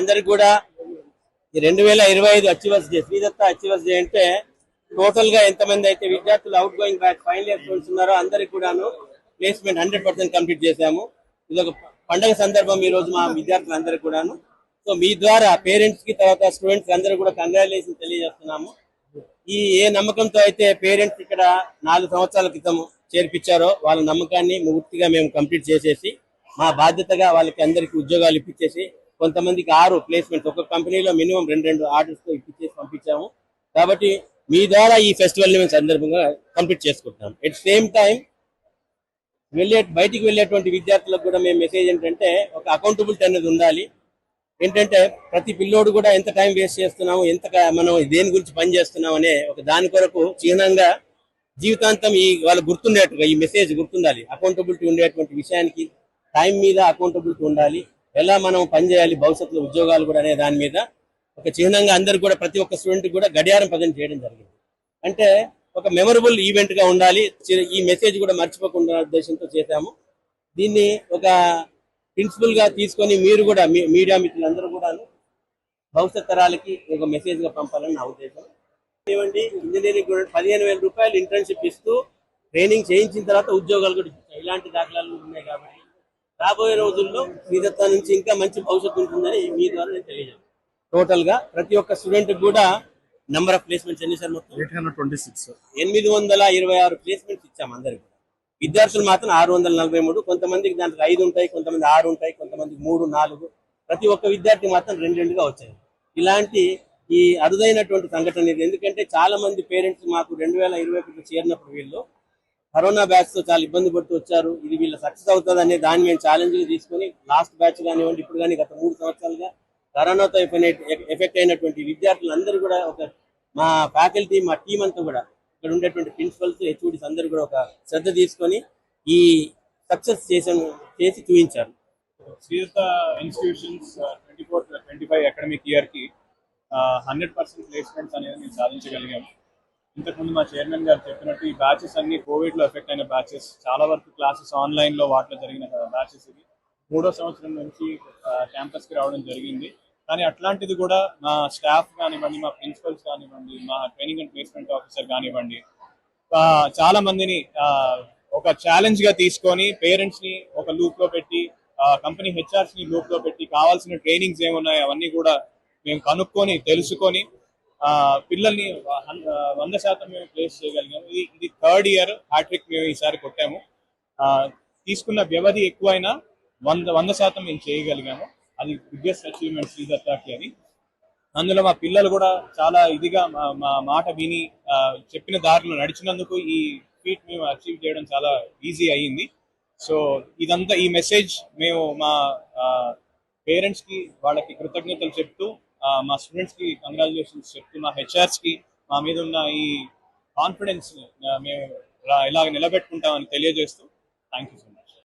అందరికి కూడా ఈ రెండు వేల ఇరవై ఐదు achievers day Sridatta achievers day అంటే టోటల్గా ఎంతమంది అయితే విద్యార్థులు out going batch final year students ఉన్నారో అందరికి కూడాను ప్లేస్మెంట్ హండ్రెడ్ పర్సెంట్ కంప్లీట్ చేశాము. ఇది ఒక పండగ సందర్భం ఈ రోజు మా విద్యార్థులందరికీ కూడాను. సో మీ ద్వారా పేరెంట్స్కి తర్వాత స్టూడెంట్స్ అందరూ కూడా కంగ్రాచులేషన్ తెలియజేస్తున్నాము. ఈ ఏ నమ్మకంతో అయితే పేరెంట్స్ ఇక్కడ నాలుగు సంవత్సరాల క్రితం చేర్పించారో వాళ్ళ నమ్మకాన్ని పూర్తిగా మేము కంప్లీట్ చేసేసి మా బాధ్యతగా వాళ్ళకి అందరికీ ఉద్యోగాలు ఇప్పించేసి కొంతమందికి ఆరు ప్లేస్మెంట్స్ ఒక కంపెనీలో మినిమం రెండు రెండు ఆర్డర్స్తో ఇప్పించేసి పంపించాము. కాబట్టి మీ ద్వారా ఈ ఫెస్టివల్ని మేము సందర్భంగా కంప్లీట్ చేసుకుంటున్నాం. ఎట్ సేమ్ టైం వెళ్ళే బయటికి వెళ్ళేటువంటి విద్యార్థులకు కూడా మేము మెసేజ్ ఏంటంటే ఒక అకౌంటబిలిటీ అనేది ఉండాలి. ఏంటంటే ప్రతి పిల్లోడు కూడా ఎంత టైం వేస్ట్ చేస్తున్నాము ఎంత మనం దేని గురించి పని చేస్తున్నాం అనే ఒక దాని కొరకు చిహ్నంగా జీవితాంతం ఈ వాళ్ళు గుర్తుండేట్టుగా ఈ మెసేజ్ గుర్తుండాలి. అకౌంటబిలిటీ ఉండేటువంటి విషయానికి టైం మీద అకౌంటబిలిటీ ఉండాలి. ఎలా మనం పని చేయాలి భవిష్యత్తులో ఉద్యోగాలు కూడా అనే దాని మీద ఒక చిహ్నంగా అందరు కూడా ప్రతి ఒక్క స్టూడెంట్ కూడా గడియారం పదం చేయడం జరిగింది. అంటే ఒక మెమొరబుల్ ఈవెంట్గా ఉండాలి ఈ మెసేజ్ కూడా మర్చిపోకుండా ఉద్దేశంతో చేశాము. దీన్ని ఒక ప్రిన్సిపల్గా తీసుకొని మీరు కూడా మీ మీడియా మిత్రులందరూ కూడా భవిష్యత్ తరాలకి ఒక మెసేజ్గా పంపాలని నా ఉద్దేశం. ఏమండి? ఇంజనీరింగ్ కూడా పదిహేను వేల రూపాయలు ఇంటర్న్షిప్ ఇస్తూ ట్రైనింగ్ చేయించిన తర్వాత ఉద్యోగాలు కూడా ఇలాంటి దాఖలాలు ఉన్నాయి కాబట్టి రాబోయే రోజుల్లో శ్రీదత్త నుంచి ఇంకా మంచి భవిష్యత్తు ఉంటుందని మీ ద్వారా నేను తెలియజేస్తాను టోటల్గా ప్రతి ఒక్క స్టూడెంట్ కూడా నెంబర్ ఆఫ్ ప్లేస్మెంట్స్ ఎన్ని సార్ మొత్తం? ఎయిట్ హండ్రెడ్ ట్వంటీ సిక్స్ ఎనిమిది వందల ఇరవై ఆరు ప్లేస్మెంట్స్ ఇచ్చాము అందరికి. విద్యార్థులు మాత్రం ఆరు వందల నలభై మూడు కొంతమందికి దాంట్లో ఐదు ఉంటాయి కొంతమంది ఆరు ఉంటాయి కొంతమందికి మూడు నాలుగు. ప్రతి ఒక్క విద్యార్థి మాత్రం రెండు రెండుగా వచ్చాయి. ఇలాంటి ఈ అరుదైనటువంటి సంఘటన ఇది. ఎందుకంటే చాలా మంది పేరెంట్స్ మాకు రెండు వేల ఇరవై ఒకటిలో చేరినప్పుడు వీళ్ళు కరోనా బ్యాచ్తో చాలా ఇబ్బంది పడుతూ వచ్చారు. ఇది వీళ్ళ సక్సెస్ అవుతుంది అనే దాన్ని మేము ఛాలెంజ్ తీసుకొని లాస్ట్ బ్యాచ్ కానివ్వండి ఇప్పుడు కానీ గత మూడు సంవత్సరాలుగా కరోనాతో ఎఫెక్ట్ అయినటువంటి విద్యార్థులు అందరూ కూడా ఒక మా ఫ్యాకల్టీ మా టీం అంతా కూడా ఇక్కడ ఉండేటువంటి ప్రిన్సిపల్స్ హెచ్ఓడిస్ అందరూ కూడా ఒక శ్రద్ధ తీసుకొని ఈ సక్సెస్ చేసాను చేసి చూపించారు. Sridatta institutions twenty four twenty five academic ఇయర్కి హండ్రెడ్ పర్సెంట్ ప్లేస్మెంట్స్ అనేది మేము సాధించగలిగాము. ఇంతకుముందు మా చైర్మన్ గారు చెప్పినట్టు ఈ బ్యాచెస్ అన్ని కోవిడ్లో ఎఫెక్ట్ అయిన బ్యాచెస్. చాలా వరకు క్లాసెస్ ఆన్లైన్లో వాటిలో జరిగిన బ్యాచెస్ ఇది మూడో సంవత్సరం నుంచి క్యాంపస్కి రావడం జరిగింది. కానీ అట్లాంటిది కూడా మా స్టాఫ్ కానివ్వండి మా ప్రిన్సిపల్స్ కానివ్వండి మా ట్రైనింగ్ అండ్ ప్లేస్మెంట్ ఆఫీసర్ కానివ్వండి చాలా మందిని ఒక ఛాలెంజ్గా తీసుకొని పేరెంట్స్ని ఒక లూప్లో పెట్టి కంపెనీ హెచ్ఆర్స్ని లూప్లో పెట్టి కావాల్సిన ట్రైనింగ్స్ ఏమున్నాయి అవన్నీ కూడా మేము కనుక్కొని తెలుసుకొని పిల్లల్ని వంద శాతం మేము ప్లేస్ చేయగలిగాము. ఇది ఇది థర్డ్ ఇయర్ హ్యాట్రిక్ మేము ఈసారి కొట్టాము. ఆ, తీసుకున్న వ్యవధి ఎక్కువైనా వంద వంద శాతం మేము చేయగలిగాము. అది బిగ్గెస్ట్ అచీవ్మెంట్ శ్రీదత్తాకి అది. అందులో మా పిల్లలు కూడా చాలా ఇదిగా మా మా మాట విని చెప్పిన దారిలో నడిచినందుకు ఈ ఫీట్ మేము అచీవ్ చేయడం చాలా ఈజీ అయ్యింది. సో ఇదంతా ఈ మెసేజ్ మేము మా పేరెంట్స్కి వాళ్ళకి కృతజ్ఞతలు చెప్తూ మా స్టూడెంట్స్కి కంగ్రాచులేషన్స్ చెప్తున్నా హెచ్ఆర్స్కి మా మీద ఉన్న ఈ కాన్ఫిడెన్స్ మేము ఇలా నిలబెట్టుకుంటామని తెలియజేస్తూ థ్యాంక్ యూ